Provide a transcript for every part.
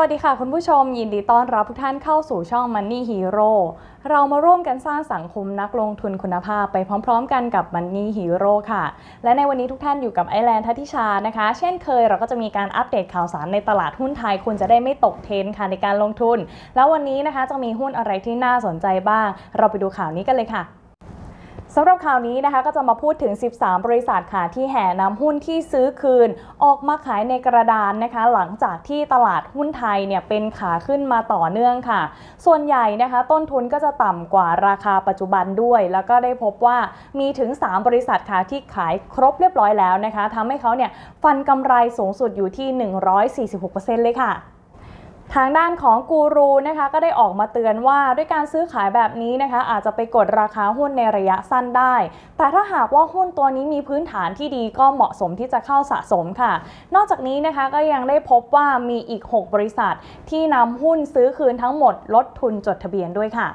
วัสดีค่ะคุณผู้ชมยินดีต้อนรับทุกท่านเข้าสู่ช่อง Money Hero เรามาร่วมกันสร้างสังคมนักลงทุนคุณภาพไปพร้อม ๆ กันกับ Money Hero ค่ะ และในวันนี้ทุกท่านอยู่กับไอแลนด์ทัติชานะคะ เช่นเคยเราก็จะมีการอัปเดตข่าวสารในตลาดหุ้นไทยคุณจะได้ไม่ตกเทรนด์ค่ะในการลงทุน แล้ววันนี้นะคะจะมีหุ้นอะไรที่น่าสนใจบ้าง เราไปดูข่าวนี้กันเลยค่ะ สำหรับข่าวนี้นะคะก็จะมาพูดถึง 13 บริษัทค่ะที่แห่นำหุ้นที่ซื้อคืน ออกมาขายในกระดานนะคะ หลังจากที่ตลาดหุ้นไทยเนี่ยเป็นขาขึ้นมาต่อเนื่องค่ะ ส่วนใหญ่นะคะต้นทุนก็จะต่ำกว่าราคาปัจจุบันด้วย แล้วก็ได้พบว่ามีถึง 3 บริษัทค่ะที่ขายครบเรียบร้อยแล้วนะคะทำให้เขาเนี่ยฟันกำไรสูงสุดอยู่ที่ 146%เลยค่ะ ทางด้านของกูรูนะคะก็ได้ออกมาเตือนว่าด้วยการซื้อขายแบบนี้นะคะอาจจะไปกดราคาหุ้นในระยะสั้นได้ แต่ถ้าหากว่าหุ้นตัวนี้มีพื้นฐานที่ดีก็เหมาะสมที่จะเข้าสะสมค่ะ นอกจากนี้นะคะก็ยังได้พบว่ามีอีก 6 บริษัท ที่นำหุ้นซื้อคืนทั้งหมดลดทุนจดทะเบียนด้วยค่ะ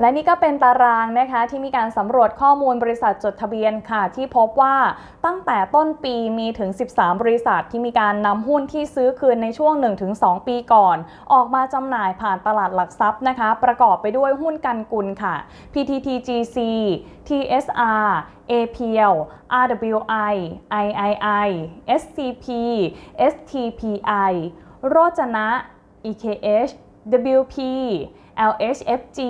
และนี่ก็เป็นตารางนะคะที่มีการสำรวจข้อมูลบริษัทจดทะเบียนค่ะ ที่พบว่าตั้งแต่ต้นปีมีถึง 13 บริษัทที่มีการนำหุ้นที่ซื้อคืนในช่วง 1-2 ปีก่อน ออกมาจำหน่ายผ่านตลาดหลักทรัพย์นะคะ ประกอบไปด้วยหุ้นกันกุลค่ะ PTTGC TSR APL RWI III SCP STPI โรจนะ EKH WP LHFG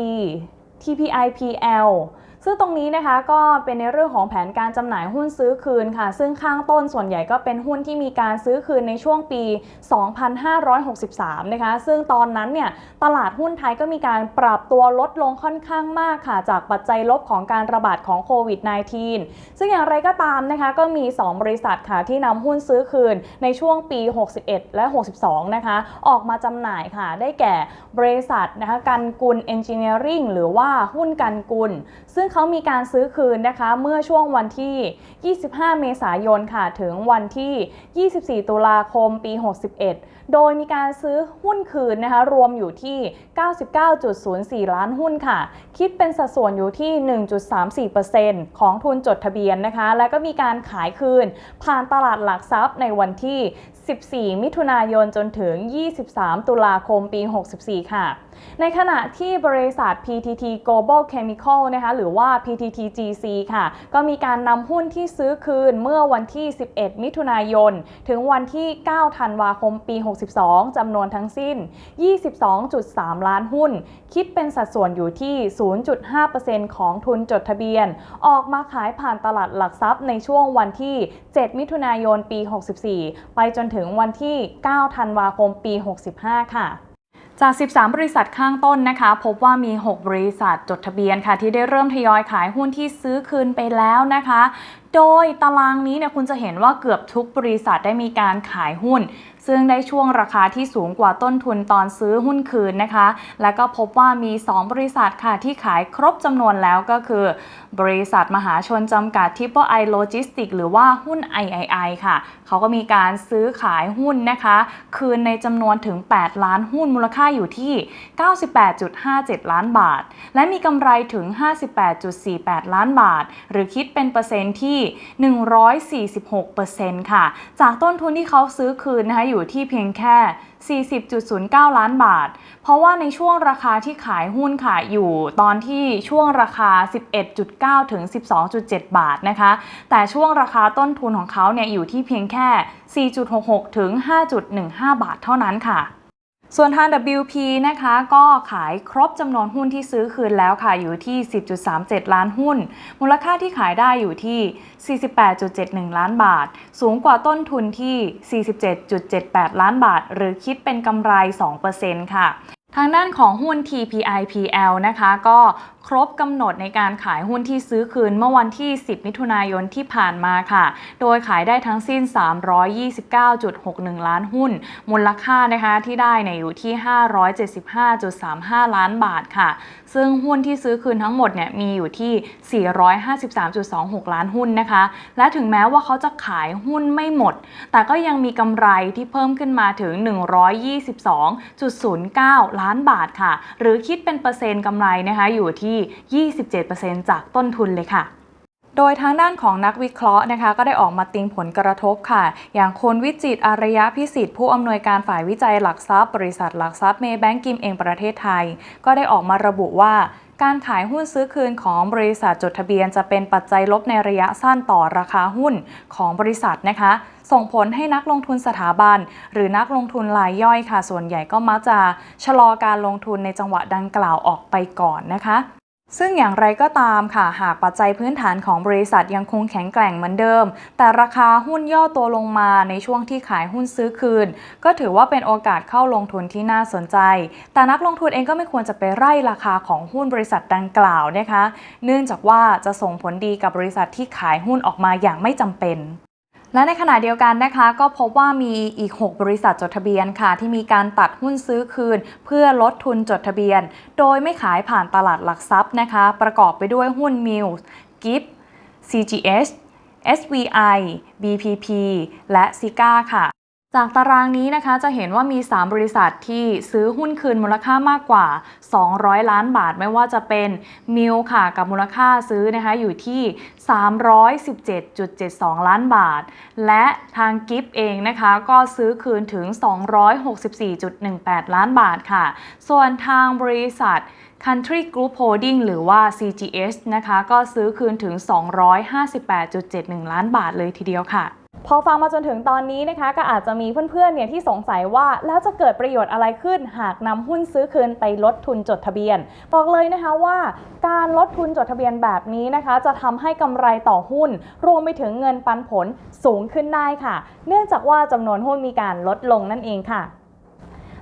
TPIPL ซึ่งตรงนี้นะคะก็เป็นในเรื่องของแผนการจำหน่ายหุ้นซื้อคืนค่ะ ซึ่งข้างต้นส่วนใหญ่ก็เป็นหุ้นที่มีการซื้อคืนในช่วงปี 2563 นะคะ ซึ่งตอนนั้นเนี่ยตลาดหุ้นไทยก็มีการปรับตัวลดลงค่อนข้างมากค่ะ จากปัจจัยลบของการระบาดของโควิด -19 ซึ่งอย่างไรก็ตามนะคะก็มี 2 บริษัทค่ะที่นำหุ้นซื้อคืนในช่วงปี 61 และ 62 นะคะ ออกมาจำหน่ายค่ะ ได้แก่บริษัทนะคะกันกุลเอนจิเนียริงหรือว่าหุ้นกันกุล ซึ่งเขามีการซื้อคืนนะคะ เมื่อช่วงวันที่ 25 เมษายนค่ะ ถึงวันที่ 24 ตุลาคม ปี 61 โดยมีการซื้อหุ้นคืนนะคะรวมอยู่ที่ 99.04 ล้านหุ้นค่ะ คิดเป็นสัดส่วนอยู่ที่ 1.34%ของทุนจดทะเบียนนะคะ และก็มีการขายคืน ผ่านตลาดหลักทรัพย์ในวันที่ 14 มิถุนายนจนถึง 23 ตุลาคมปี 64 ค่ะ ในขณะที่บริษัท PTT Global Chemical นะคะหรือว่า PTTGC ค่ะ ก็มีการนำหุ้นที่ซื้อคืนเมื่อวันที่ 11 มิถุนายน ถึงวันที่ 9 ธันวาคมปี62 จำนวนทั้งสิ้น 22.3 ล้านหุ้น คิดเป็นสัดส่วนอยู่ที่ 0.5%ของทุนจดทะเบียน ออกมาขายผ่านตลาดหลักทรัพย์ในช่วงวันที่ 7 มิถุนายน ปี 64 ไปจนถึงวันที่ 9 ธันวาคม ปี 65 ค่ะจาก 13 บริษัทข้างต้นนะคะ พบว่ามี 6 บริษัทจดทะเบียนค่ะ ที่ได้เริ่มทยอยขายหุ้นที่ซื้อคืนไปแล้วนะคะโดยตารางนี้เนี่ยคุณจะเห็นว่าเกือบทุกบริษัทได้มีการขายหุ้น ซึ่งได้ช่วงราคาที่สูงกว่าต้นทุนตอนซื้อหุ้นคืนนะคะ แล้วก็พบว่ามี 2 บริษัทค่ะที่ขายครบจำนวนแล้วก็คือ บริษัทมหาชนจำกัด Triple I Logistics หรือว่าหุ้น III ค่ะ เขาก็มีการซื้อขายหุ้นนะคะ คืนในจำนวนถึง 8 ล้านหุ้นมูลค่าอยู่ที่ 98.57 ล้านบาท และมีกำไรถึง 58.48 ล้านบาท หรือคิดเป็นเปอร์เซ็นต์ที่ 146%ค่ะ จากต้นทุนที่เขาซื้อคืนนะคะอยู่ที่เพียงแค่ 40.09 ล้านบาท เพราะว่าในช่วงราคาที่ขายหุ้นค่ะอยู่ตอนที่ช่วงราคา 11.9 ถึง 12.7 บาทนะคะ แต่ช่วงราคาต้นทุนของเขาเนี่ยอยู่ที่เพียงแค่ 4.66 ถึง 5.15 บาทเท่านั้นค่ะ ส่วนทาง WP นะคะก็ขายครบจำนวนหุ้นที่ซื้อคืนแล้วค่ะอยู่ที่ 10.37 ล้านหุ้น มูลค่าที่ขายได้อยู่ที่ 48.71 ล้านบาท สูงกว่าต้นทุนที่ 47.78 ล้านบาท หรือคิดเป็นกำไร 2%ค่ะ ทางด้านของหุ้น TPIPL นะคะก็ครบกำหนดในการขายหุ้นที่ซื้อคืนเมื่อวันที่ 10 มิถุนายนที่ผ่านมาค่ะ โดยขายได้ทั้งสิ้น 329.61 ล้านหุ้น มูลค่านะคะที่ได้เนี่ยอยู่ที่ 575.35 ล้านบาทค่ะ ซึ่งหุ้นที่ซื้อคืนทั้งหมดเนี่ยมีอยู่ที่ 453.26 ล้านหุ้นนะคะ และถึงแม้ว่าเขาจะขายหุ้นไม่หมด แต่ก็ยังมีกำไรที่เพิ่มขึ้นมาถึง 122.09ล้านบาทค่ะ หรือคิดเป็นเปอร์เซ็นต์กำไรนะคะอยู่ที่ 27%จากต้นทุนเลยค่ะโดยทางด้านของนักวิเคราะห์นะคะก็ได้ออกมาติงผลกระทบค่ะ อย่างคุณวิจิตรอารยะพิสิทธิ์ผู้อำนวยการฝ่ายวิจัยหลักทรัพย์ บริษัทหลักทรัพย์เมย์แบงกิมเองประเทศไทย ก็ได้ออกมาระบุว่า การขายหุ้นซื้อคืนของบริษัทจดทะเบียนจะเป็นปัจจัยลบในระยะสั้นต่อราคาหุ้นของบริษัทนะคะ ส่งผลให้นักลงทุนสถาบัน หรือนักลงทุนรายย่อยค่ะ ส่วนใหญ่ก็มักจะชะลอการลงทุนในจังหวะดังกล่าวออกไปก่อนนะคะ ซึ่งอย่างไรก็ตามค่ะ หากปัจจัยพื้นฐานของบริษัทยังคงแข็งแกร่งเหมือนเดิม แต่ราคาหุ้นย่อตัวลงมาในช่วงที่ขายหุ้นซื้อคืน ก็ถือว่าเป็นโอกาสเข้าลงทุนที่น่าสนใจ แต่นักลงทุนเองก็ไม่ควรจะไปไล่ราคาของหุ้นบริษัทดังกล่าวนะคะ เนื่องจากว่าจะส่งผลดีกับบริษัทที่ขายหุ้นออกมาอย่างไม่จำเป็น และในขณะเดียวกันนะคะ ก็พบว่ามีอีก 6 บริษัทจดทะเบียนค่ะ ที่มีการตัดหุ้นซื้อคืน เพื่อลดทุนจดทะเบียน โดยไม่ขายผ่านตลาดหลักทรัพย์นะคะ ประกอบไปด้วยหุ้นมิลส์กิฟ CGS SVI BPP และซิก้าค่ะ จากตารางนี้นะคะจะเห็นว่ามี 3 บริษัทที่ซื้อหุ้นคืนมูลค่ามากกว่า 200 ล้านบาท ไม่ว่าจะเป็นมิลค่ะกับมูลค่าซื้อนะคะอยู่ที่ 317.72 ล้านบาท และทางกิฟเองนะคะก็ซื้อคืนถึง 264.18 ล้านบาทค่ะ ส่วนทางบริษัท Country Group Holding หรือว่า CGS นะคะก็ซื้อคืนถึง 258.71 ล้านบาทเลยทีเดียวค่ะ พอฟังมาจนถึงตอนนี้นะคะ ก็อาจจะมีเพื่อนๆเนี่ยที่สงสัยว่าแล้วจะเกิดประโยชน์อะไรขึ้น หากนำหุ้นซื้อคืนไปลดทุนจดทะเบียน บอกเลยนะคะว่า การลดทุนจดทะเบียนแบบนี้นะคะ จะทำให้กำไรต่อหุ้น รวมไปถึงเงินปันผลสูงขึ้นได้ค่ะ เนื่องจากว่าจำนวนหุ้นมีการลดลงนั่นเองค่ะ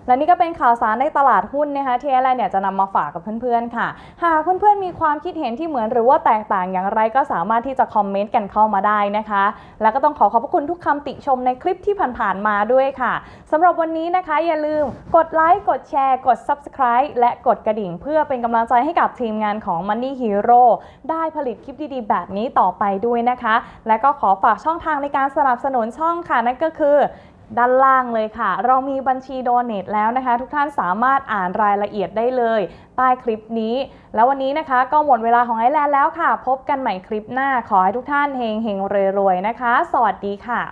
และนี่ก็เป็นข่าวสารในตลาดหุ้นนะคะที่แอร์ไลน์เนี่ยจะนำมาฝากกับเพื่อนๆค่ะ หากเพื่อนๆมีความคิดเห็นที่เหมือนหรือว่าแตกต่างอย่างไรก็สามารถที่จะคอมเมนต์กันเข้ามาได้นะคะ แล้วก็ต้องขอขอบพระคุณทุกคำติชมในคลิปที่ผ่านๆมาด้วยค่ะสำหรับวันนี้นะคะอย่าลืมกดไลค์กดแชร์ กด Subscribe และกดกระดิ่ง เพื่อเป็นกำลังใจให้กับทีมงานของ Money Hero ได้ผลิตคลิปดีๆ แบบนี้ต่อไปด้วยนะคะ และก็ขอฝากช่องทางในการสนับสนุนช่องค่ะนั่นก็คือ ด้านล่างเลยค่ะ เรามีบัญชีโดเน a แล้วนะคะ ทุกท่านสามารถอ่านรายละเอียดได้เลย ใต้คลิปนี้ แล้ววันนี้นะคะก็หมดเวลาของไอแลนด์แล้วค่ะ พบกันใหม่คลิปหน้าขอให้ทุกท่านเฮงเฮงรวยๆนะคะ สวัสดีค่ะ